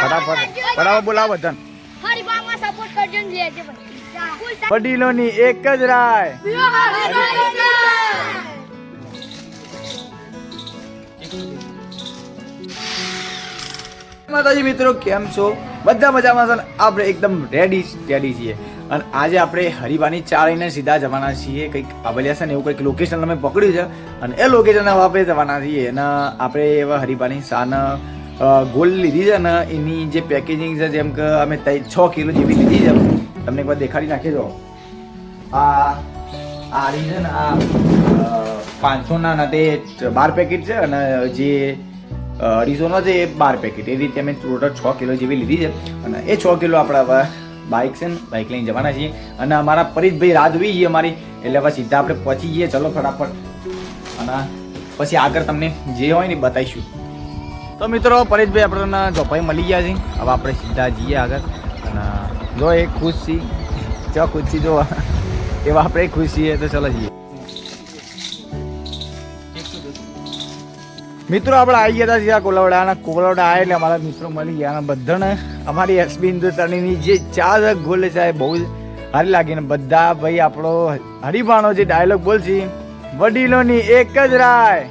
ફટાફટ. ને એક જ રાય. માતાજી મિત્રો, કેમ છો? બધા મજામાં છે આપણે એકદમ રેડી રેડી છીએ. અને આજે આપણે હરિવાની ચાળીને સીધા જવાના છીએ. કંઈક આબલિયા છે ને એવું કંઈક લોકેશન અમે પકડ્યું છે. અને એ લોકેશન આપણે જવાના છીએ. અને આપણે એવા હરિભાની સાન ગોલ્ડ લીધી છે ને એની જે પેકેજિંગ છે, જેમ કે અમે છ કિલો જેવી લીધી છે. તમને એકવાર દેખાડી નાખી દો. આ આ રહી છે ને આ પાંચસોના ના તે બાર પેકેટ છે અને જે અઢીસોનો છે એ બાર પેકેટ એ રીતે અમે ટોટલ છ કિલો જેવી લીધી છે. અને એ છ કિલો આપણે બાઇક છે ને, બાઇક લઈને જવાના છીએ. અને અમારા પરીતભાઈ રાહ જોઈ છીએ અમારી. એટલે હવે સીધા આપણે પહોંચી જઈએ. ચલો ફટાફટ. અને પછી આગળ તમને જે હોય ને બતાવીશું. તો મિત્રો પરેશભાઈ આપણને જોપાઈ મળી ગયા છે હવે આપણે સીધા જઈએ આગળ. અને જો એ ખુશ છીએ જો ખુશ છીએ જો. એવા આપણે ખુશ છીએ, તો ચલો જઈએ. મિત્રો, આપણે આવી ગયા હતા સીધા કોલાવડા. કોલાવડા આવ્યા એટલે અમારા મિત્રો મળી ગયા. અને બધાને અમારી એસબી હિન્દુસ્તાનીની જે ચાર ગોલ છે બહુ જ સારી લાગીને બધા ભાઈ આપણો હરિભાણો જે ડાયલોગ બોલશે, વડીલોની એક જ રાય.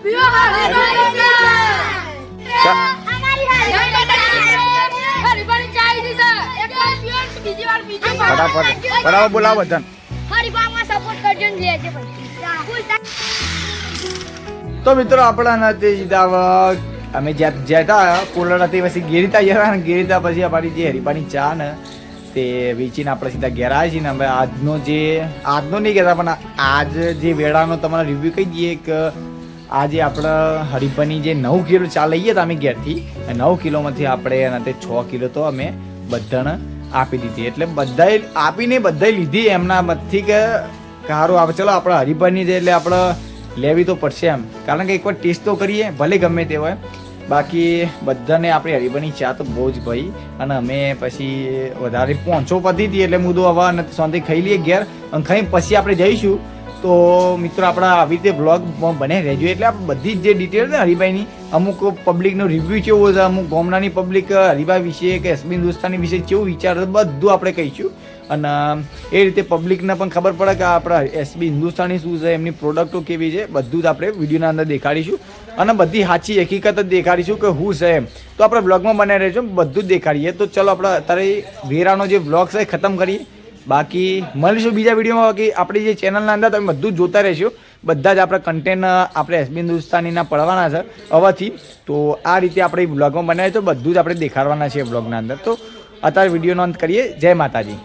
ફટાફટ બરાબર બોલાવો પછી તો મિત્રો આપણા નથી સીધા અમે જ્યાં જતા કોલરાથી પછી ગેરીતા ગયા ને ગેરીતા પછી અમારી જે હરીબાની ચા ને તે વેચીને આપણે સીધા ઘેર આવ્યા છીએ ને હવે આજનો જે, આજનો નહીં કહેતા, પણ આજ જે વેળાનો તમારે રિવ્યુ કહી દઈએ કે આજે આપણે હરીબાની જે નવ કિલો ચા લઈએ તો અમે ઘેરથી નવ કિલોમાંથી આપણે એના તે છ કિલો તો અમે બધાને આપી દીધી. એટલે બધાએ આપીને બધાએ લીધી. એમના મતથી કે સારું આવે ચલો આપણે હરીબાની છે એટલે આપણે લેવી તો પડશે એમ. કારણ કે એકવાર ટેસ્ટ તો કરીએ, ભલે ગમે તે હોય. બાકી બધાને આપણી હરીબાની ચા તો બહુ જ ભાઈ. અને અમે પછી વધારે પહોંચો પતી હતી એટલે હું તો અને શાંતિ ખાઈ લઈએ ઘેર. અને ખાઈ પછી આપણે જઈશું. તો મિત્રો, આપણા આવી રીતે બ્લોગ બને રહેજો. એટલે આપણે બધી જ જે ડિટેલ છે હરિભાઈની, અમુક પબ્લિકનો રિવ્યૂ કેવો છે? અમુક ગામડાની પબ્લિક હરિભાઈ વિશે કે એસબી હિન્દુસ્તાની વિશે કેવું વિચાર બધું આપણે કહીશું. અને એ રીતે પબ્લિકને પણ ખબર પડે કે આપણા એસબી હિન્દુસ્તાની શું છે, એમની પ્રોડક્ટો કેવી છે, બધું જ આપણે વિડીયોના અંદર દેખાડીશું. અને બધી સાચી હકીકત જ દેખાડીશું કે હું છે એમ. તો આપણે બ્લોગમાં બનાવી રહેજો, બધું જ દેખાડીએ. તો ચલો આપણે અત્યારે વેરાનો જે બ્લોગ છે ખતમ કરીએ. બાકી મળીશું બીજા વિડીયોમાં બાકી આપણી જે ચેનલના અંદર તમે બધું જોતા રહેશો. બધા જ આપણા કન્ટેન્ટ આપણે એસબી હિન્દુસ્તાનીના પડવાના છે, હવાથી. તો આ રીતે આપણે બ્લોગમાં બનાવીએ તો બધું જ આપણે દેખાડવાના છે બ્લોગના અંદર. તો અત્યારે વિડીયોનો અંત કરીએ. જય માતાજી.